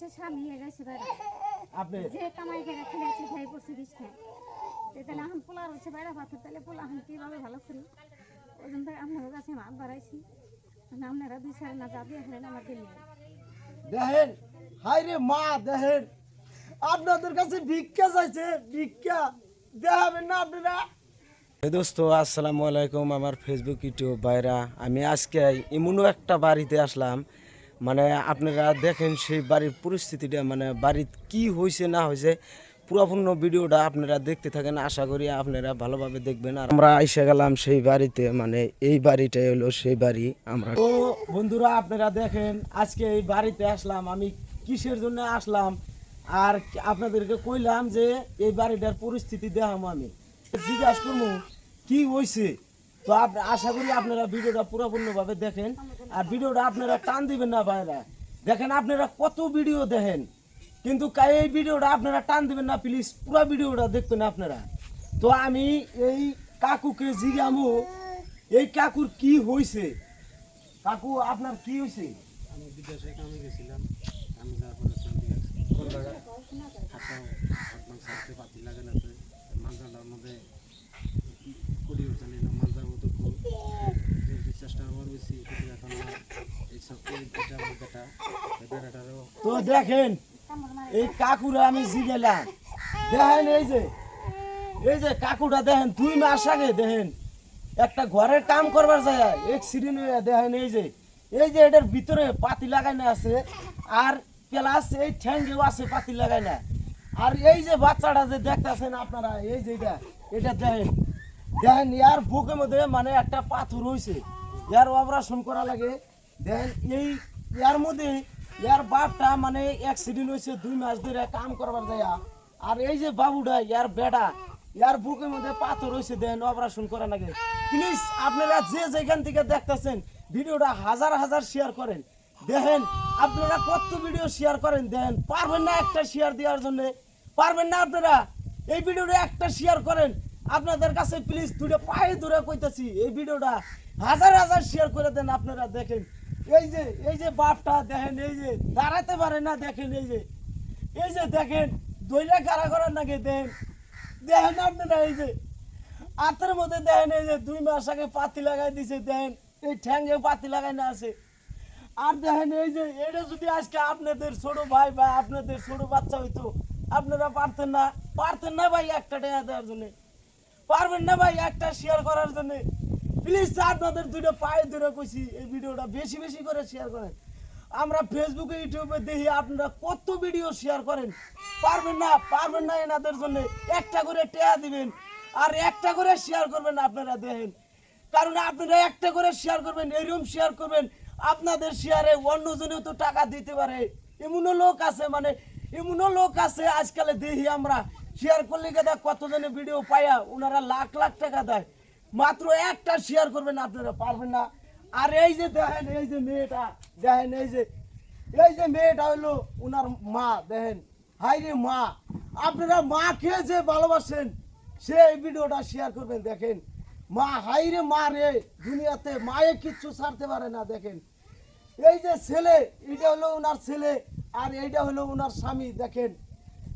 হচ্ছে স্বামী গেছে বেড়া আপনি যে কামাই করে খেলেছে খাই পড়ছে বিছনায় তো তাহলে এখন পোলা রয়েছে বেড়া পাথর তাহলে পোলা এখন কীভাবে ভালো করি? ওই জন্য থেকে আপনাদের কাছে মাছ বাড়াইছি। মানে আপনারা দুই সাড়ে না যা দিয়ে খেলেন আমার দিল্লি দেখেন হাই রে মা দেখেন। আপনাদের কাছে ভিক্ষা চাইছে ভিক্ষা। দেখাবেন না আপনারা। দোস্ত আসসালামু আলাইকুম। আমার ফেসবুক ইউটিউব ভাইরা আমি আজকে এমনও একটা বাড়িতে আসলাম। মানে আপনারা দেখেন সেই বাড়ির পরিস্থিতিটা মানে বাড়ির কি হয়েছে না হয়েছে পুরাপূর্ণ ভিডিওটা আপনারা দেখতে থাকেন। আশা করি আপনারা ভালোভাবে দেখবেন। আর আমরা এসে গেলাম সেই বাড়িতে মানে এই বাড়িটাই হলো সেই বাড়ি। আমরা তো বন্ধুরা, আপনারা দেখেন, আজকে এই বাড়িতে আসলাম। আমি কিসের জন্য আসলাম? আর আপনাদেরকে কইলাম যে, এই বাড়িটার পরিস্থিতি দেখাম আমি। জিজ্ঞাসা করব কি হয়েছে তো আশা করি আপনারা ভিডিওটা পুরোপূর্ণভাবে দেখেন আর ভিডিওটা আপনারা টান দিবেন না ভাইরা দেখেন আপনারা কত ভিডিও দেখেন কিন্তু এই ভিডিওটা আপনারা টান দিবেন না প্লিজ পুরো ভিডিওটা দেখবেন আপনারা তো আমি এই কাকুকে জিজ্ঞামু এই কাকুর কি হয়েছে কাকু আপনার কি হয়েছে আমি বিদেশে কামে গেছিলাম আমি যাওয়ার পরে সন্ধ্যে হাতে হাত মাংস হাতে পাতি কুড়ি উঠছে না মাংসের মতো খুব যে চেষ্টা আমার বেশি কিন্তু এখন আর এইসব এই যেটা আমার বেটা এই বেটাটারও তো দেখেন, এই কাকুরা আমি জিগেলাম দেখেন এই যে এই যে কাকুটা দেখেন, দুই মাস আগে দেখেন, একটা ঘরের কাম করবার যায় এক্সিডেন্ট হয়ে দেখেন এই যে এই যে এটার ভিতরে পাতি লাগাইনা আছে, আর প্লাস এই ঠ্যাঙ্গেও আছে পাতি লাগাইনা। আর এই যে বাচ্চাটা যে দেখতেছেন আপনারা, এই যে এটা এটা দেখেন দেখেন ইয়ার বুকের মধ্যে মানে একটা পাথর হয়েছে ইয়ার অপারেশন করা লাগে। দেখেন এই ইয়ার মধ্যে ইয়ার বাপটা মানে অ্যাক্সিডেন্ট হয়েছে দুই মাস ধরে কাম করবার যায় আর এই যে বাবুটা ইয়ার বেটা ইয়ার বুকের মধ্যে পাথর হয়েছে, দেন অপারেশন করা লাগে প্লিজ আপনারা যে যেখান থেকে দেখতেছেন, ভিডিওটা হাজার হাজার শেয়ার করেন। দেখেন, আপনারা কত ভিডিও শেয়ার করেন, দেন পারবেন না একটা শেয়ার দেওয়ার জন্য। পারবেন না আপনারা, এই ভিডিওটা একটা শেয়ার করেন। আপনাদের কাছে প্লিজ দুটো পায়ে ধরে কইতাছি, এই ভিডিওটা হাজার হাজার শেয়ার করে দেন আপনারা, দেখেন। এই যে এই যে বাপটা দেখেন, এই যে দাঁড়াতে পারে না, দেখেন, এই যে। এই যে দেখেন দইলা কারা করার নাকি দেখেন দেখেন আপনারা, এই যে হাতের মধ্যে দেখেন, এই যে দুই মাস আগে পাতি লাগাই দিছে, দেখেন, এই ঠ্যাঙ্গে পাতি লাগাই না আছে। আর দেখেন, এই যে, এটা যদি আজকে আপনাদের ছোট ভাই বা আপনাদের ছোট বাচ্চা হইতো, আপনারা পারতেন না পারতেন না ভাই একটা টাকা দেওয়ার জন্য। পারবেন না ভাই একটা শেয়ার করার জন্য। প্লিজ আপনাদের দুটো পায়ে ধরে কইছি এই ভিডিওটা বেশি বেশি করে শেয়ার করেন। আমরা ফেসবুকে ইউটিউবে দেখি আপনারা কত ভিডিও শেয়ার করেন। পারবেন না পারবেন না এনাদের জন্য। একটা করে টেয়া দিবেন আর একটা করে শেয়ার করবেন আপনারা দেখেন। কারণ আপনারা একটা করে শেয়ার করবেন, এরকম শেয়ার করবেন, আপনাদের শেয়ারে অন্যজনেও তো টাকা দিতে পারে। এমনও লোক আছে মানে এমনও লোক আছে, আজকালে দেখি আমরা। শেয়ার করলে কেদা কতজনে ভিডিও পায়া? ওনারা লাখ লাখ টাকা দেয়। মাত্র একটা শেয়ার করবেন আপনারা, পারবেন না। আর এই যে দেখেন, এই যে মেয়েটা, দেখেন, এই যে এই যে মেয়েটা হইল ওনার মা, দেখেন। হাই রে মা। আপনারা মাকে যে ভালোবাসেন, সে এই ভিডিওটা শেয়ার করবেন, দেখেন। মা হাই রে মা রে, দুনিয়াতে মায়ে কিচ্ছু ছাড়তে পারে না, দেখেন। এই যে ছেলে, এটা হলো ওনার ছেলে, আর এইটা হলো ওনার স্বামী, দেখেন।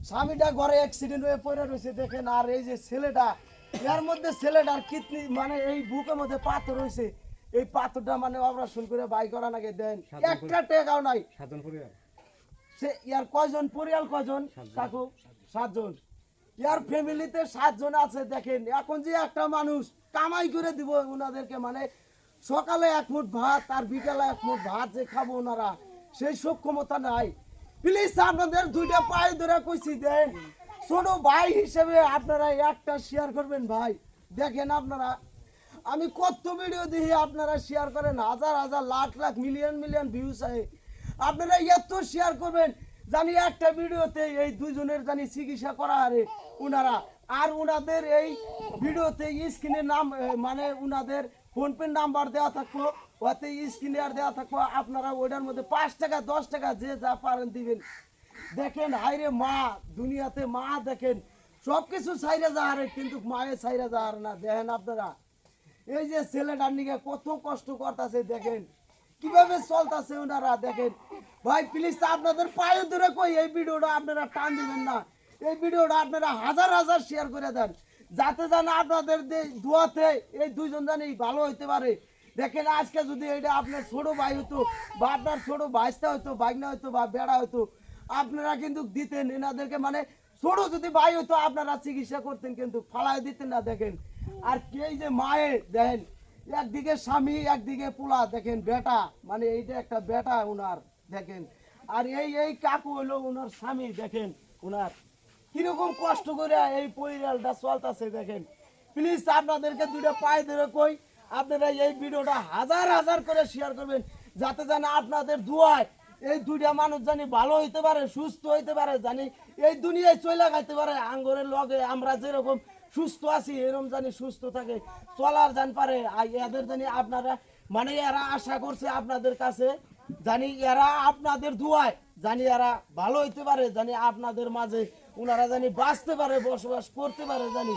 স্বামীটা ঘরে অ্যাক্সিডেন্ট হয়ে পড়ে রয়েছে, দেখেন। আর এই যে ছেলেটা এর মধ্যে ছেলেটার কিডনি মানে এই বুকের মধ্যে পাথর রয়েছে এই পাথরটা মানে অপারেশন করে বাই করা নাকি দেন। একটা টাকাও নাই। সাধন পরিবার সে ইয়ার কয়জন? পরিয়াল কয়জন? কাকু? সাতজন। ইয়ার ফ্যামিলিতে সাতজন আছে দেখেন। এখন যে একটা মানুষ কামাই করে দিব ওনাদেরকে মানে সকালে এক মুঠ ভাত আর বিকালে এক মুঠ ভাত যে খাব ওনারা সেই সক্ষমতা নাই। প্লিজ আপনাদের দুইটা পায়ে ধরে কইছি দেন। ছোট ভাই হিসেবে আপনারা একটা শেয়ার করবেন ভাই। দেখেন আপনারা, আমি কত ভিডিও দেখি আপনারা শেয়ার করেন, হাজার হাজার, lakh lakh million million views আহে। আপনারা এত শেয়ার করবেন, জানি একটা ভিডিওতে এই দুইজনের জানি চিকিৎসা করা আরে উনারা। আর উনাদের এই ভিডিওতে স্ক্রিনের নাম মানে উনাদের ফোনপে নাম্বার দেওয়া থাকব, ওতে স্ক্রিনে আর দেওয়া থাকব। আপনারা ওইটার মধ্যে পাঁচ টাকা, দশ টাকা যে যা পারেন দিবেন। দেখেন হাইরে মা, দুনিয়াতে মা দেখেন সব কিছু সাইরা যাহারে কিন্তু মায়ের সাইরা যাহারে না। দেখেন আপনারা, এই যে ছেলেটার নিকে কত কষ্ট করতেছে, দেখেন। কীভাবে চলতেছে ওনারা, দেখেন। ভাই প্লিজ আপনাদের পায়ে ধরে কই, এই ভিডিওটা আপনারা টান দিবেন না। এই ভিডিওটা আপনারা হাজার হাজার শেয়ার করে দেন। যাতে যেন আপনাদের দোয়াতে এই দুইজন জানি ভালো হইতে পারে। দেখেন, আজকে যদি এটা আপনার ছোট ভাই হতো, বা আপনার ছোট ভাইস্তা হতো বাগনা হতো, বা বেড়া হতো আপনারা কিন্তু দিতেন এনাদেরকে মানে ছোট যদি ভাই হতো, আপনারা চিকিৎসা করতেন কিন্তু ফালাই দিতেন না, দেখেন। আর কে যে মায়ে, দেখেন, একদিকে স্বামী, একদিকে পোলা, দেখেন, বেটা মানে এইটা একটা বেটা ওনার দেখেন। আর এই এই কাকু হলো ওনার স্বামী, দেখেন ওনার কীরকম কষ্ট করে এই পরিবারটা চলতেছে, দেখেন। প্লিজ আপনাদেরকে দুইটা পায়ে ধরে কই, আপনারা এই ভিডিওটা হাজার হাজার করে শেয়ার করবেন, যাতে যেন আপনাদের দুয়ায় এই দুইটা মানুষ জানি ভালো হইতে পারে, সুস্থ হইতে পারে, জানি এই দুনিয়ায় চলে খাইতে পারে, আঙ্গরের লগে আমরা যেরকম সুস্থ আছি এরকম জানি সুস্থ থাকে, চলার জান পারে। এদের জানি আপনারা মানে এরা আশা করছে আপনাদের কাছে, জানি এরা আপনাদের দুয়ায়, জানি এরা ভালো হইতে পারে, জানি আপনাদের মাঝে ওনারা জানি বাঁচতে পারে, বসবাস করতে পারে, জানি।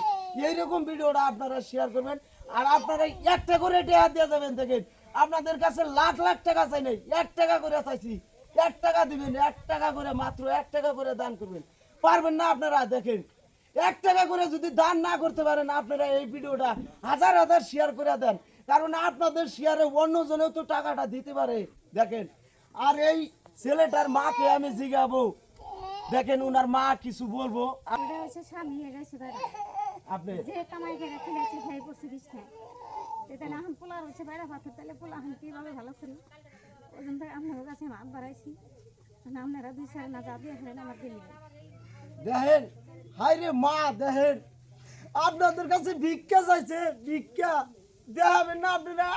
এইরকম ভিডিওটা আপনারা শেয়ার করবেন, আর আপনারা একটা করে টেহা দিয়ে যাবেন, দেখেন। আপনাদের কাছে লাখ লাখ টাকা চাই নাই, এক টাকা করে চাইছি। এক টাকা দিবেন এক টাকা করে মাত্র এক টাকা করে দান করবেন। পারবেন না আপনারা দেখেন। এক টাকা করে যদি দান না করতে পারেন আপনারা এই ভিডিওটা হাজার হাজার শেয়ার করে দেন। কারণ আপনাদের শেয়ারে অন্যজনেও তো টাকাটা দিতে পারে দেখেন। আর এই ছেলেটার মাকে আমি জিগাবো। দেখেন উনার মা কিছু বলব। আপনি? যে কামাই করে খেলেছে খাই পড়ছে বিছনায় তাহলে এখন পোলার হচ্ছে বাইরে পাথর তাহলে পোলা এখন কীভাবে ভালো করি? জন্য থেকে রে মা, দেখেন। আপনাদের কাছে ভিক্ষা চাইছে, ভিক্ষা। দেখাবেন না আপনারা?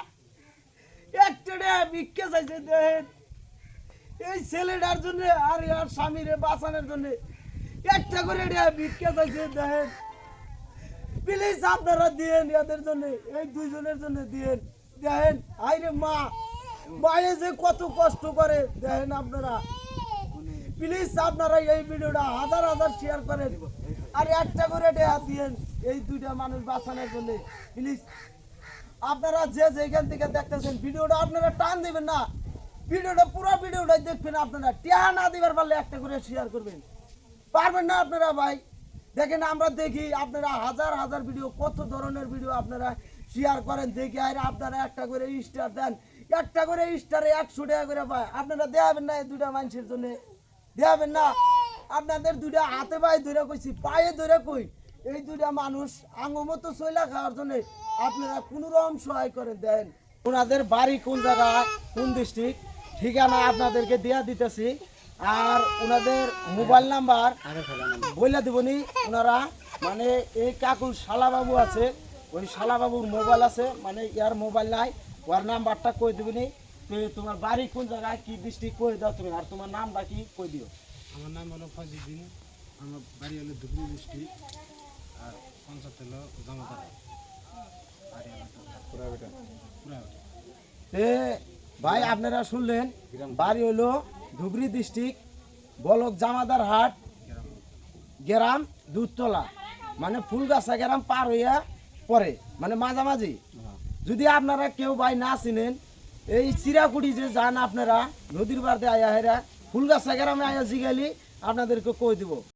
একটা ভিক্ষা চাইছে, দেখেন। এই ছেলেটার জন্য আর আর স্বামীরে বাঁচানোর জন্য একটা করে ভিক্ষা চাইছে, দেখেন। প্লিজ আপনারা দিয়েন এদের জন্য, এই দুইজনের জন্য দিয়েন। দেখেন হাই রে মা। মায়ে যে কত কষ্ট করে, দেখেন আপনারা। প্লিজ আপনারা এই ভিডিওটা হাজার হাজার শেয়ার করেন। আর একটা করে দেয়া দিয়েন, এই দুইটা মানুষ বাঁচানোর জন্য। প্লিজ আপনারা যে যেখান থেকে দেখতেছেন, ভিডিওটা আপনারা টান দিবেন না। ভিডিওটা, পুরো ভিডিওটাই দেখবেন আপনারা। টেহা না দিবার পারলে একটা করে শেয়ার করবেন। পারবেন না আপনারা ভাই? দেখেন আমরা দেখি আপনারা হাজার হাজার ভিডিও, কত ধরনের ভিডিও আপনারা শেয়ার করেন। দেখি আর আপনারা একটা করে স্টার দেন। একটা করে স্টারে একশো টাকা করে পায়। আপনারা দেখাবেন না এই দুটা মানুষের জন্য। দেখাবেন না। আপনাদের দুটা হাতে পায়ে ধরে কইছি, পায়ে ধরে কই? এই দুটা মানুষ আঙ্গু মতো চইলা খাওয়ার জন্য আপনারা কোনো রকম সহায় করে দেন। ওনাদের বাড়ি কোন জায়গা, কোন ডিস্ট্রিক্ট ঠিকানা আপনাদেরকে দেয়া দিতেছি। আর ওনাদের মোবাইল নাম্বার বইলা দিবনি ওনারা। মানে এই কাকুর শালাবাবু আছে, ওই শালাবাবুর মোবাইল আছে মানে ইয়ার মোবাইল নাই। ওর নাম্বারটা কই দিবনি তো তোমার বাড়ি কোন জায়গায় কি ডিস্ট্রিক্ট কই দাও তুমি আর তোমার নামটা কি কই দিও? আমার নাম হলো ফজিদ্দিন আমার বাড়ি হলো ধুবড়ি ডিস্ট্রিক্ট আর পঞ্চায়েত হলো জামাতারা। তে ভাই আপনারা শুনলেন বাড়ি হলো ধুবড়ি ডিস্ট্রিক্ট বলক জামাদার হাট গ্রাম। গ্রাম দুধতলা। মানে ফুলগাছা গ্রাম পার হইয়া পরে মানে মাঝামাঝি। যদি আপনারা কেউ ভাই না চিনেন, এই চিরাকুড়ি যে যান আপনারা, নদীর বাড়িতে আয়া হেরা, ফুলগাছা গ্রামে আয়া জিগালি আপনাদেরকে কই দিব?